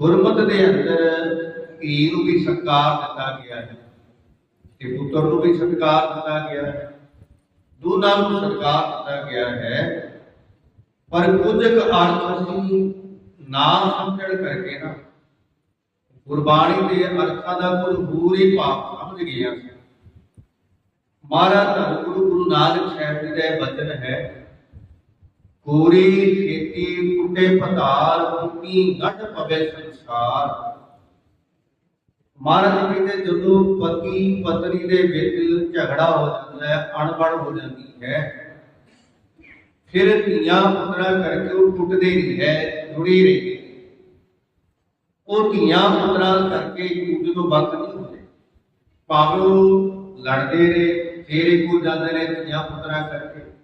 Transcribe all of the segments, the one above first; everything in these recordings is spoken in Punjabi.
ਗੁਰਮਤ ਦੇ ਅੰਦਰ ਧੀ ਨੂੰ ਵੀ ਸਤਿਕਾਰ ਦਿੱਤਾ ਗਿਆ ਹੈ ਤੇ ਪੁੱਤਰ ਨੂੰ ਵੀ ਸਤਿਕਾਰ ਦਿੱਤਾ ਗਿਆ ਹੈ। ਦੋਨਾਂ ਨੂੰ ਸਤਿਕਾਰ ਦਿੱਤਾ ਗਿਆ ਹੈ। ਪਰ ਕੁਝ ਕੁ ਅਰਥ ਅਸੀਂ ਨਾ ਸਮਝਣ ਕਰਕੇ ਨਾ ਗੁਰਬਾਣੀ ਦੇ ਅਰਥਾਂ ਦਾ ਕੁਝ ਹੋਰ ਹੀ ਭਾਵ ਸਮਝ ਗਏ ਹਾਂ ਮਹਾਰਾਜ, ਧੰਨ ਗੁਰੂ ਗੁਰੂ ਨਾਨਕ ਸਾਹਿਬ ਜੀ ਦਾ ਇਹ ਬਚਨ ਹੈ ਕੋਰੀ ਖੇਤੀ ਕੁੱਟੇ ਪਤਾਲ ਕੁੱਤੀ ਗੱਡ ਪਵੇ ਸੰਸਾਰ। ਮਹਾਰਾਜ ਕਹਿੰਦੇ, ਜਦੋਂ ਪਤੀ ਪਤਨੀ ਦੇ ਵਿੱਚ ਝਗੜਾ ਹੋ ਜਾਂਦਾ ਹੈ, ਅਣਬਣ ਹੋ ਜਾਂਦੀ ਹੈ, ਫਿਰ ਧੀਆਂ ਪੁੱਤਰਾਂ ਕਰਕੇ ਉਹ ਟੁੱਟਦੇ ਨਹੀਂ ਹੈ, ਜੁੜੀ ਰਹੀ ਉਹ ਧੀਆਂ ਪੁੱਤਰਾਂ ਕਰਕੇ ਇੱਕ ਦੂਜੇ ਤੋਂ ਵੱਖ ਨਹੀਂ ਹੁੰਦੇ। ਭਾਵੇਂ ਲੜਦੇ ਰਹੇ, ਫੇਰ ਇੱਕ ਜਾਂਦੇ ਨੇ ਧੀਆਂ ਪੁੱਤਰਾਂ ਕਰਕੇ।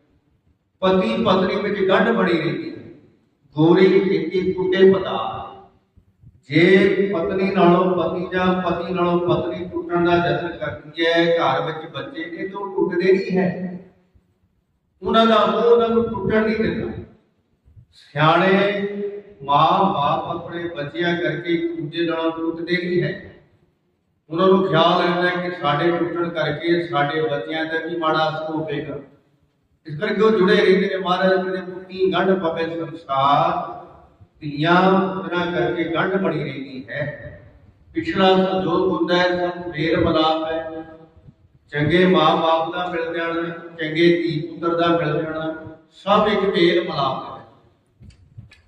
ਪਤੀ ਪਤਨੀ ਵਿੱਚ ਗੰਢ ਬਣੀ ਰਹਿੰਦੀ ਹੈ। ਗੋਰੀ ਖੇਤੀ ਟੁੱਟੇ ਪਤਾ ਜੇ ਪਤਨੀ ਨਾਲੋਂ ਪਤੀ ਜਾਂ ਪਤੀ ਨਾਲੋਂ ਪਤਨੀ ਟੁੱਟਣ ਦਾ ਯਤਨ ਕਰਦੀ ਹੈ, ਘਰ ਵਿੱਚ ਬੱਚੇ ਨੇ ਤਾਂ ਟੁੱਟਦੇ ਨਹੀਂ ਹੈ। ਉਹਨਾਂ ਦਾ ਮੋਹ ਉਹਨਾਂ ਨੂੰ ਟੁੱਟਣ ਨਹੀਂ ਦਿੰਦਾ। ਸਿਆਣੇ ਮਾਂ-ਬਾਪ ਆਪਣੇ ਬੱਚਿਆਂ ਕਰਕੇ ਇੱਕ ਦੂਜੇ ਨਾਲ ਟੁੱਟਦੇ ਨਹੀਂ ਹੈ। ਉਹਨਾਂ ਨੂੰ ਖਿਆਲ ਰਹਿੰਦਾ ਕਿ ਸਾਡੇ ਟੁੱਟਣ ਕਰਕੇ ਸਾਡੇ ਬੱਚਿਆਂ ਤੇ ਵੀ ਮਾੜਾ ਅਸਰ ਹੋਵੇਗਾ। ਇਸ ਕਰਕੇ ਉਹ ਜੁੜੇ ਰਹਿੰਦੇ ਨੇ ਮਹਾਰਾਜ ਦੇ ਮੁਕਤੀ ਗੰਢ ਪਵੇ ਸੰਸਾਰ। ਧੀਆਂ ਪੁੱਤਰਾਂ ਕਰਕੇ ਗੰਢ ਬਣੀ ਰਹਿੰਦੀ ਹੈ। ਪਿਛਲਾ ਸੰਜੋਗ ਹੁੰਦਾ ਹੈ, ਸਭ ਮੇਰ ਮਲਾਪ ਹੈ। ਚੰਗੇ ਮਾਂ-ਬਾਪ ਦਾ ਮਿਲ ਜਾਣਾ, ਚੰਗੇ ਧੀ ਪੁੱਤਰ ਦਾ ਮਿਲ ਜਾਣਾ, ਸਭ ਇੱਕ ਮੇਲ ਮਲਾਪ ਹੈ।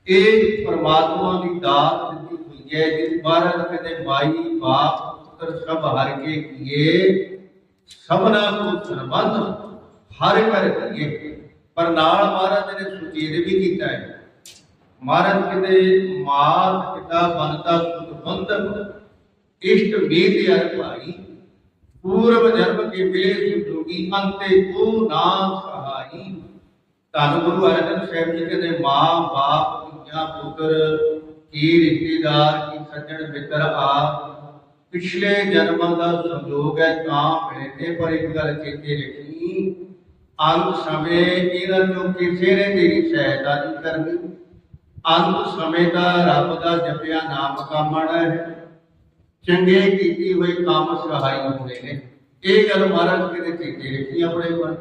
ਇਹ ਪਰਮਾਤਮਾ ਦੀ ਦਾਤ ਦਿੱਤੀ ਹੋਈ ਹੈ, ਜਿਸ ਮਹਾਰਾਜ ਕਹਿੰਦੇ, ਮਾਈ, ਬਾਪ, ਪੁੱਤਰ ਸਭ ਹਰ ਕੇ ਕੀਏ, ਸਭਨਾ ਕੋ ਸੰਬੰਧ ਹਰ ਘਰ ਕਰੀਏ। ਪਰ ਨਾਲ ਮਹਾਰਾਜ ਨੇ ਸੁਚੇਤ ਵੀ ਕੀਤਾ ਹੈ। ਮਹਾਰਾਜ ਕਹਿੰਦੇ, ਮਾਤ ਪਿਤਾ ਬਨਤਾ ਸੁਤ ਇਸ਼ਟ ਵੇਦ ਅਰ ਭਾਈ, ਪੂਰਵ ਜਨਮ ਕੇ ਵੇਦ ਜੋਗੀ ਅੰਤੇ ਕੋ ਨਾ ਸਹਾਈ। ਧੰਨ ਗੁਰੂ ਅਰਜਨ ਸਾਹਿਬ ਜੀ ਕਹਿੰਦੇ, ਮਾਂ, ਬਾਪ, ਧੀਆਂ, ਪੁੱਤਰ, ਕੀ ਰਿਸ਼ਤੇਦਾਰ, ਕੀ ਸੱਜਣ ਮਿੱਤਰ ਆ। ਪਿਛਲੇ ਜਨਮਾਂ ਦਾ ਸੰਜੋਗ ਹੈ, ਤਾਂ ਮਿਲੇ ਨੇ, ਪਰ ਇੱਕ ਗੱਲ ਚੇਤੇ ਰੱਖੀ। ਅੰਤ ਸਮੇਂ ਇਹਨਾਂ ਚੋਂ ਕਿਸੇ ਨੇ ਤੇਰੀ ਸਹਾਇਤਾ ਨਹੀਂ ਕਰਨੀ ਅੰਤ ਸਮੇਂ ਦਾ ਰੱਬ ਦਾ ਜਪਿਆ ਨਾਮ ਕਾਮਣਾ ਹੈ। ਚੰਗੇ ਕੀਤੀ ਹੋਈ ਕੰਮ ਸਹਾਈ ਹੁੰਦੇ ਨੇ। ਇਹ ਗੱਲ ਮਹਾਰਾਜ ਕਿਤੇ ਚੇਤੇ ਰੱਖੀ ਆਪਣੇ ਮਨ